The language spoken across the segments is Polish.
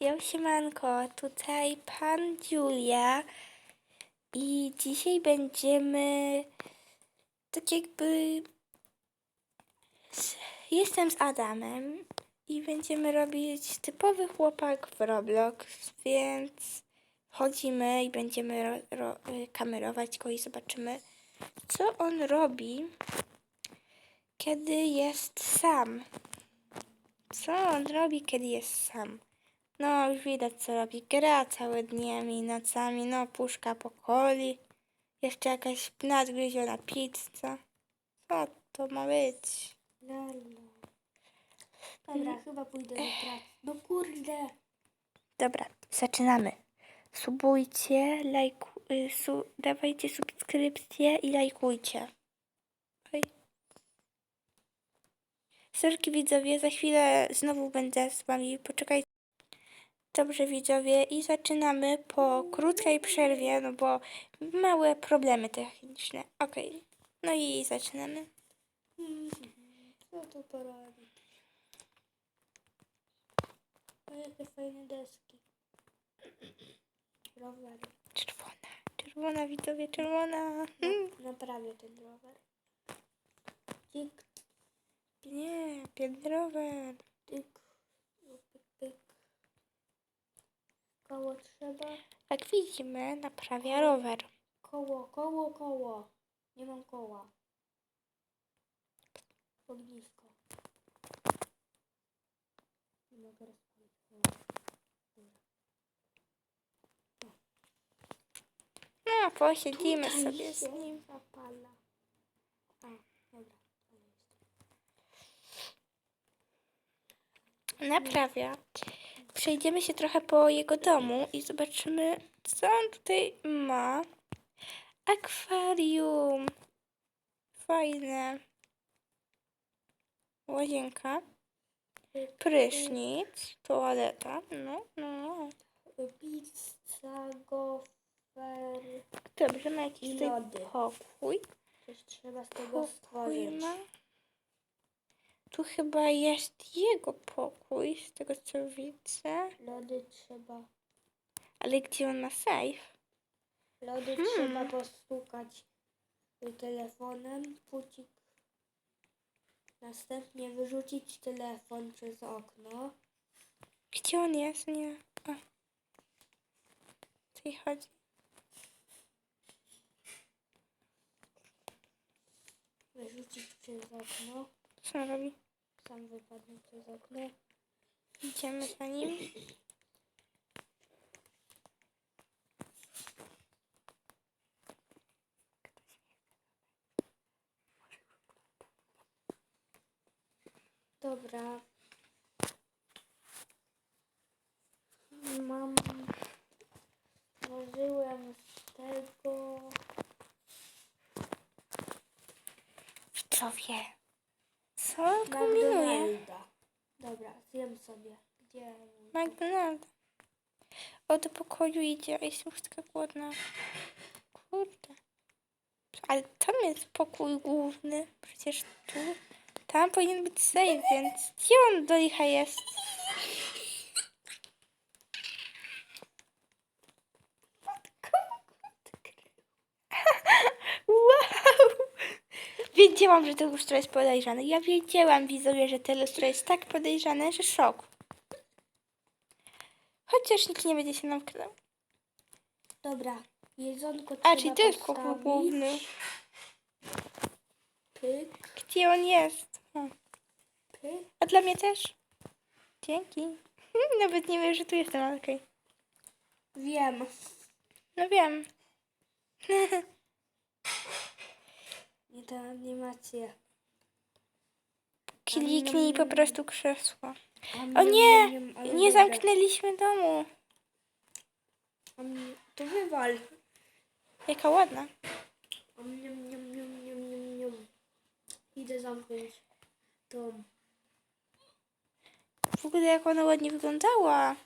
Ja siemanko, tutaj pan Julia i dzisiaj będziemy tak jakby jestem z Adamem i będziemy robić typowy chłopak w Roblox, więc chodzimy i będziemy ro, ro, kamerować go i zobaczymy co on robi kiedy jest sam. Co on robi, kiedy jest sam? No, już widać, co robi. Gra całe dniami i nocami. No, puszka po coli. Jeszcze jakaś nadgryziona pizza. Co to ma być? Lala. Dobra, chyba pójdę do pracy. No kurde. Dobra, zaczynamy. Subujcie, lajku, y, su, dawajcie subskrypcje i lajkujcie. Oj. Sorki widzowie, za chwilę znowu będę z wami. Poczekajcie. Dobrze widzowie i zaczynamy po krótkiej przerwie, no bo małe problemy techniczne. Okej. No i zaczynamy. Co to porobić? O, jakie fajne deski. Rower. Czerwona. Czerwona widzowie, czerwona. Hmm. Naprawię ten rower. Tik, Nie, piętrowe. tyk. No, Pyk, pyk. Koło trzeba. Jak widzimy, naprawia rower. Koło, koło, koło. Nie mam koła. Ognisko. Nie mogę rozpalić koła. No, posiedzimy Tutaj sobie z nim. Zapala. A, dobra. Naprawia. Przejdziemy się trochę po jego domu i zobaczymy, co on tutaj ma. Akwarium. Fajne. Łazienka. Prysznic. Toaleta. No, no. Pizza, gofer. Dobrze, ma jakiś tutaj lody. pokój. Coś trzeba z tego Pokój stworzyć. ma. Tu chyba jest jego pokój, z tego co widzę. Lody trzeba. Ale gdzie on ma safe? Lody Hmm. trzeba postukać telefonem. Pucik. Następnie wyrzucić telefon przez okno. Gdzie on jest? Nie. O. Co jej chodzi? Wyrzucić przez okno. Co on robi? Sam wypadnie przez okno. Idziemy za nim. Dobra. Mam. Stworzyłem z tego. Widzowie. Co on kombinuje? McDonalda. Dobra, zjem sobie. Gdzie? McDonald. O, do pokoju idzie. a Jestem już taka głodna. Kurde. Ale tam jest pokój główny. Przecież tu. Tam powinien być safe, więc gdzie on do licha jest? Wow! Wiedziałam, że to lustro jest podejrzane. Ja wiedziałam, widzowie, że to lustro jest tak podejrzane, że szok. Chociaż nikt nie będzie się nam wkradał. Dobra, jedzonko A, czyli to jest postawić. główny. Pyk, Gdzie on jest? Pyk. A dla mnie też? Dzięki. Nawet nie wiem, że tu jestem, ale okej. Wiem. No wiem. Te animacje. Kliknij po prostu krzesło. O nie! Nie zamknęliśmy domu. To wywal. Jaka ładna. Idę zamknąć dom. W ogóle jak ona ładnie wyglądała.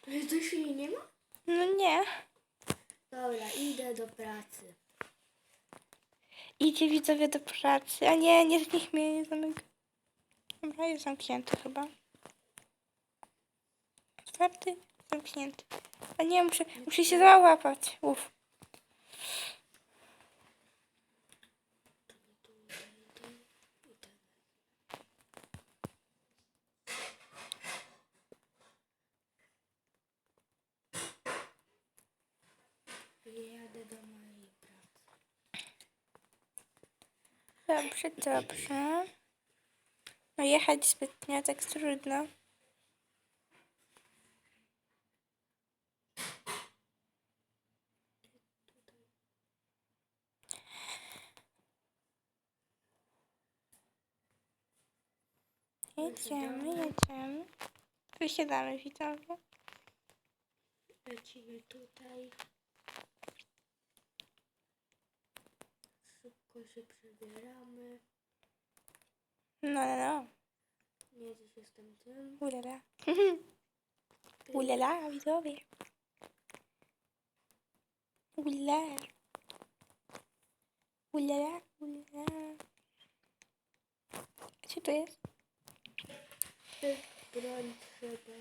To jej nie ma? No nie. Dobra, idę do pracy. Idzie widzowie do pracy. A nie, nie, niech mnie nie zamyka. Dobra, jest zamknięty chyba. otwarty, zamknięty. A nie, muszę, muszę się załapać. Uff. Jadę do mojej pracy. Dobrze, dobrze. No jechać zbytnio tak trudno. Jedziemy, jedziemy. Wysiadamy, widzowie. Lecimy tutaj. Szybko się przebieramy. No, no, no. Nie, dziś jestem tym. Ulala. Ulala, widzowie. Ulala. Ulala, ulala. Co to jest? Broń trzeba.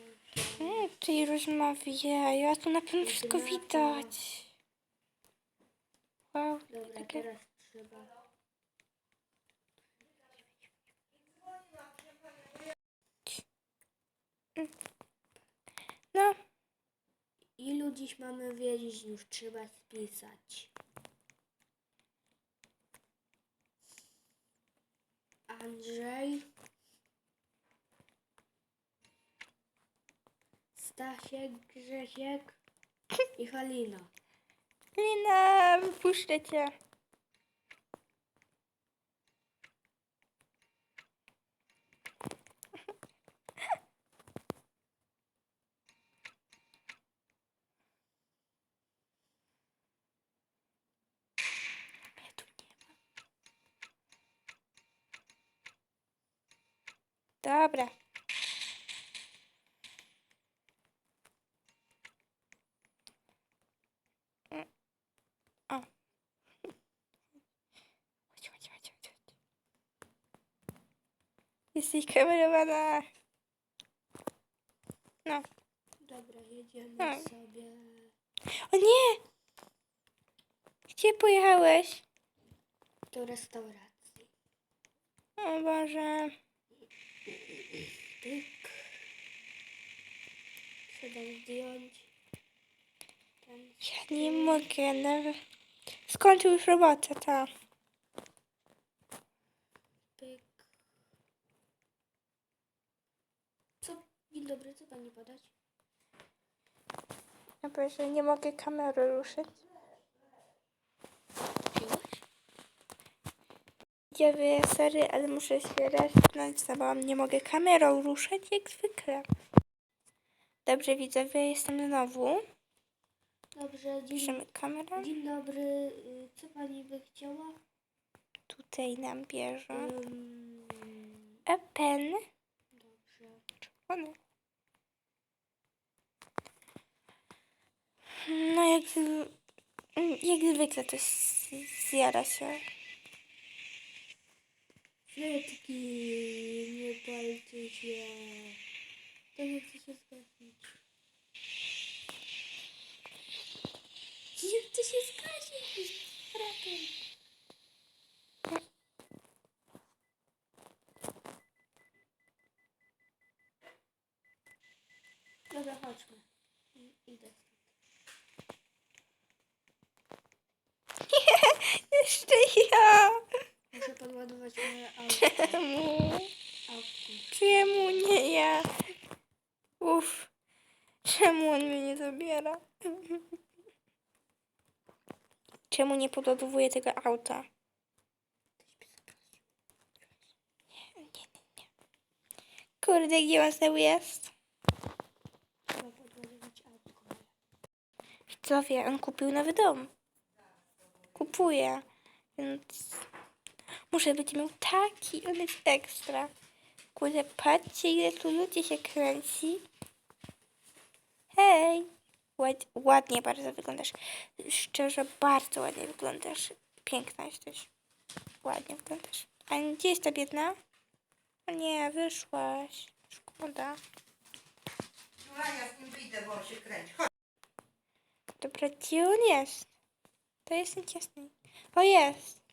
Mm, tutaj rozmawiają, a tu na pewno wszystko widać. Wow, Dobra, takie... teraz trzeba. No, Ilu dziś mamy wiedzieć, już trzeba spisać. Andrzej. Stasiek, Grzesiek i Halina. Lina, wypuszczę cię. Dobra. O. Chodź, chodź, chodź, chodź. chodź. Jesteś kamerowana. No. Dobra, jedziemy Tak. sobie. O nie! Gdzie pojechałeś? do restauracji. O Boże. Tyk. Trzeba zdjąć. Ten Ja nie mogę nawet. Skończył już robotę, ta. pyk. Co? Dzień dobry, co pani podać? Ja Boże, nie mogę kamery ruszyć. Ja wiem, sorry, ale muszę się resztnąć, bo nie mogę kamerą ruszać jak zwykle. Dobrze, widzowie, jestem znowu. Dobrze, dzień, kamerę. dzień dobry. Y, Co pani by chciała? Tutaj nam bierze. Um, A pen. dobrze. No jak, z- jak zwykle to z- zjara się. Frytki, nie palcie się. To nie chce się zgasić. Nie chce się zgasić. Ratuj. Dobra, chodźmy. I- Idę. Jeszcze ja. Muszę podładować moje auto. Czemu? autko. Czemu nie ja? Uff. Czemu on mnie nie zabiera? Czemu nie podładowuje tego auta? Nie, nie, nie, nie. Kurde, gdzie on znowu jest? Autko. Widzowie, on kupił nowy dom. Kupuje. Więc muszę być miał taki, on jest ekstra. Kurde, patrzcie ile tu ludzi się kręci. Hej! Ład, ładnie bardzo wyglądasz. Szczerze, bardzo ładnie wyglądasz. Piękna jesteś. Ładnie wyglądasz. A gdzie jest ta biedna? O nie, wyszłaś. Szkoda. widzę, bo on się kręci. Chodź. Dobra, gdzie on jest? To jest nieciasny. O, jest.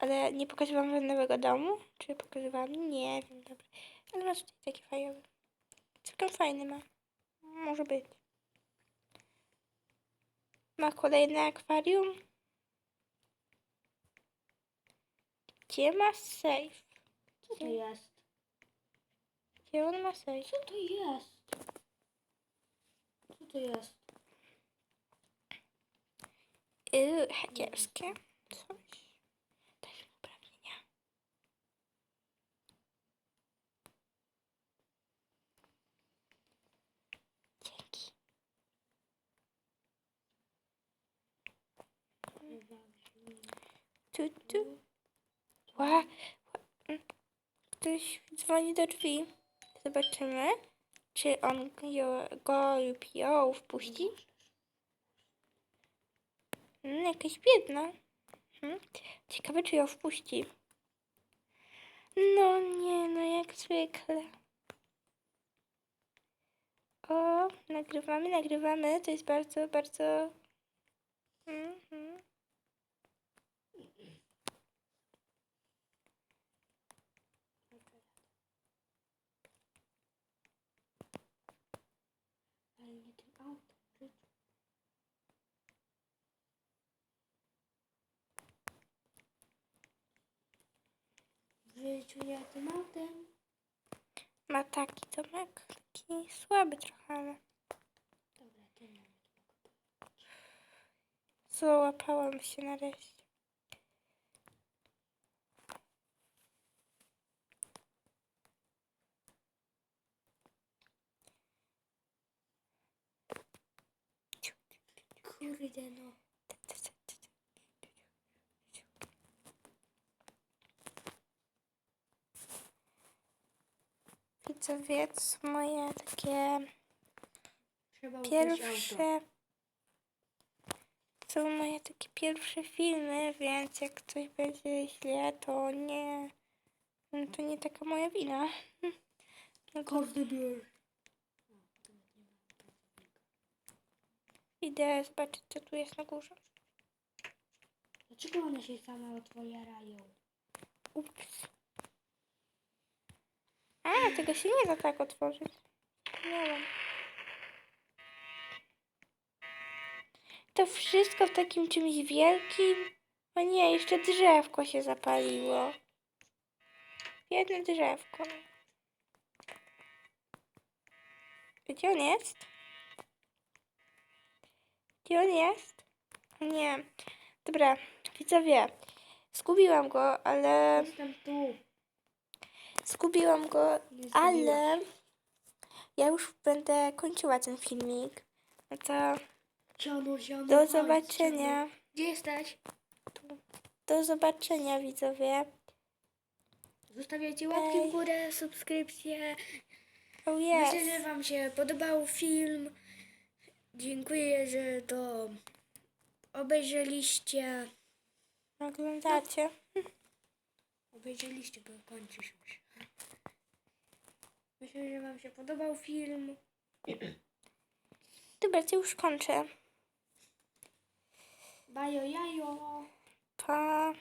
Ale nie pokazywałam wam nowego domu? Czy pokazywałam? Nie wiem, dobra. Ale ma tutaj taki fajowy. Całkiem fajny ma. Może być. Ma kolejne akwarium. Gdzie ma safe? Co to jest? Gdzie on ma safe? Co to jest? Co to jest? Yy, hakerskie. Coś. Tu, tu. Ła. Mm. Ktoś dzwoni do drzwi. Zobaczymy, czy on go lub ją wpuści. Mm, jakaś biedna. Hmm. Ciekawe, czy ją wpuści. No nie, no jak zwykle. O, nagrywamy, nagrywamy. To jest bardzo, bardzo... Mhm. Ale nie tym autem. życiu. W życiu tym autem. Ma taki domek, taki słaby trochę, ale Dobra, tym nie załapałam się nareszcie. Kurde no. Są moje takie pierwsze. To są moje takie pierwsze filmy, więc jak coś będzie źle, to nie. no To nie taka moja wina. No to idę zobaczyć, co tu jest na górze. Dlaczego one się same otwierają? Ups. A, tego się nie da tak otworzyć. Wiem. To wszystko w takim czymś wielkim. O nie, jeszcze drzewko się zapaliło. Jedno drzewko. Gdzie on jest? Gdzie on jest? Nie. Dobra, widzowie. Zgubiłam go, ale... Jestem tu. Zgubiłam go, zgubiłaś. ale ja już będę kończyła ten filmik. No to do chodź, zobaczenia. siano. Gdzie jesteś? Do zobaczenia widzowie. Zostawiajcie łapki Ej. w górę, subskrypcje. Oh Myślę, że yes. Wam się podobał film. Dziękuję, że to obejrzeliście. Oglądacie. Obejrzeliście, bo kończysz już. Myślę, że Wam się podobał film. Dobra, to już kończę. Bajo jajo. Pa.